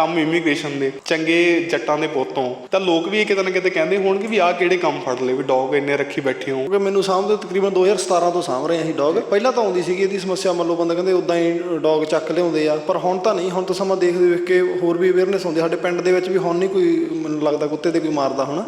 ਕੰਮ ਇਮੀਗ੍ਰੇਸ਼ਨ ਦੇ, ਚੰਗੇ ਜੱਟਾਂ ਦੇ ਪੁੱਤੋਂ। ਤਾਂ ਲੋਕ ਵੀ ਇਹ ਕਿਤੇ ਨਾ ਕਿਤੇ ਕਹਿੰਦੇ ਹੋਣਗੇ ਵੀ ਆਹ ਕਿਹੜੇ ਕੰਮ ਫੜ ਲਏ, ਵੀ ਡੌਗ ਇੰਨੇ ਰੱਖੀ ਬੈਠੇ ਹੋ ਕਿਉਂਕਿ ਮੈਨੂੰ ਸਾਂਭਦੇ ਤਕਰੀਬਨ 2017 ਤੋਂ ਸਾਂਭ ਰਹੇ ਅਸੀਂ ਡੌਗ ਪਹਿਲਾਂ ਤਾਂ ਆਉਂਦੀ ਸੀਗੀ, ਇਹਦੀ ਸਮੱਸਿਆ ਮੰਨ ਲਓ ਬੰਦਾ ਕਹਿੰਦੇ ਉਦਾਂ ਹੀ ਡੌਗ ਚੱਕ ਲਿਆਉਂਦੇ ਆ। ਪਰ ਹੁਣ ਤਾਂ ਨਹੀਂ, ਹੁਣ ਤਾਂ ਸਮਾਂ ਦੇਖਦੇ ਵੇਖ ਕੇ ਹੋਰ ਵੀ ਅਵੇਅਰਨੈਸ ਹੁੰਦੀ ਸਾਡੇ ਪਿੰਡ ਦੇ ਵਿੱਚ ਵੀ ਹੁਣ ਨਹੀਂ ਕੋਈ, ਮੈਨੂੰ ਲੱਗਦਾ ਕੁੱਤੇ ਤੇ ਕੋਈ ਮਾਰਦਾ ਹੁਣ।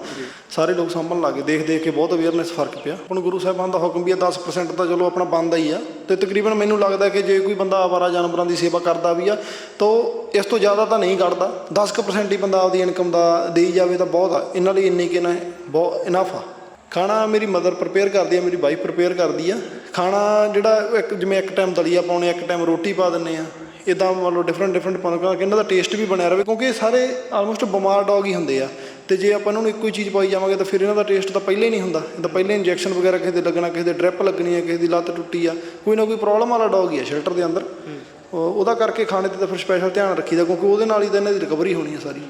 ਸਾਰੇ ਲੋਕ ਸਾਂਭਣ ਲੱਗੇ ਦੇਖ ਦੇਖ ਕੇ ਬਹੁਤ ਅਵੇਅਰਨੈਸ ਫ਼ਰਕ ਪਿਆ। ਹੁਣ ਗੁਰੂ ਸਾਹਿਬਾਨ ਦਾ ਹੁਕਮ ਵੀ ਆ 10% ਤਾਂ ਚਲੋ ਆਪਣਾ ਬੰਦਾ ਹੀ ਆ। ਤੇ ਤਕਰੀਬਨ ਮੈਨੂੰ ਲੱਗਦਾ ਕਿ ਜੇ ਕੋਈ ਬੰਦਾ ਆਵਾਰਾ ਜਾਨਵਰਾਂ ਦੀ ਸੇਵਾ ਕਰਦਾ ਵੀ ਆ, ਤਾਂ ਉਹ ਇਸ ਤੋਂ ਜ਼ਿਆਦਾ ਤਾਂ ਨਹੀਂ ਕੱਢਦਾ। 10% ਹੀ ਬੰਦਾ ਆਪਦੀ ਇਨਕਮ ਦਾ ਦੇਈ ਜਾਵੇ ਤਾਂ ਬਹੁਤ ਆ। ਇਹਨਾਂ ਲਈ ਇੰਨੀ ਕਿ ਬਹੁਤ ਇਨਫ ਆ। ਖਾਣਾ ਮੇਰੀ ਮਦਰ ਪ੍ਰਪੇਅਰ ਕਰਦੀ ਆ, ਮੇਰੀ ਵਾਈਫ ਪ੍ਰਪੇਅਰ ਕਰਦੀ ਆ। ਖਾਣਾ ਜਿਹੜਾ ਇੱਕ, ਜਿਵੇਂ ਇੱਕ ਟਾਈਮ ਦਲੀਆ ਪਾਉਣੇ ਇੱਕ ਟਾਈਮ ਰੋਟੀ ਪਾ ਦਿੰਨੇ ਆ। ਇਦਾਂ ਮੰਨ ਲਓ ਡਿਫਰੈਂਟ ਡਿਫਰੈਂਟ ਪਾਉਂਦੇ ਕਿ ਇਹਨਾਂ ਦਾ ਟੇਸਟ ਵੀ ਬਣਿਆ ਰਹੇ ਕਿਉਂਕਿ ਇਹ ਸਾਰੇ ਆਲਮੋਸਟ ਬਿਮਾਰ ਡੌਗ ਹੀ ਹੁੰਦੇ ਆ। ਤੇ ਜੇ ਆਪਾਂ ਇਹਨਾਂ ਨੂੰ ਇੱਕੋ ਹੀ ਚੀਜ਼ ਪਾਈ ਜਾਵਾਂਗੇ ਤਾਂ ਫਿਰ ਇਹਨਾਂ ਦਾ ਟੇਸਟ ਤਾਂ ਪਹਿਲਾਂ ਹੀ ਨਹੀਂ ਹੁੰਦਾ। ਇਹ ਤਾਂ ਪਹਿਲਾਂ ਇੰਜੈਕਸ਼ਨ ਵਗੈਰਾ ਕਿਸੇ ਦੇ ਲੱਗਣਾ ਕਿਸੇ ਦੇ ਡ੍ਰਿਪ ਲੱਗਣੀ ਹੈ ਕਿਸੇ ਦੀ ਲੱਤ ਟੁੱਟੀ ਆ। ਕੋਈ ਨਾ ਕੋਈ ਪ੍ਰੋਬਲਮ ਵਾਲਾ ਡੌਗ ਹੀ ਆ ਸ਼ੈਲਟਰ ਦੇ ਅੰਦਰ। ਉਹ- ਉਹਦਾ ਕਰਕੇ ਖਾਣੇ ਤੇ ਤਾਂ ਫਿਰ ਸਪੈਸ਼ਲ ਧਿਆਨ ਰੱਖੀਦਾ ਕਿਉਂਕਿ ਉਹਦੇ ਨਾਲ ਹੀ ਤਾਂ ਇਹਨਾਂ ਦੀ ਰਿਕਵਰੀ ਹੋਣੀ ਹੈ ਸਾਰੀ।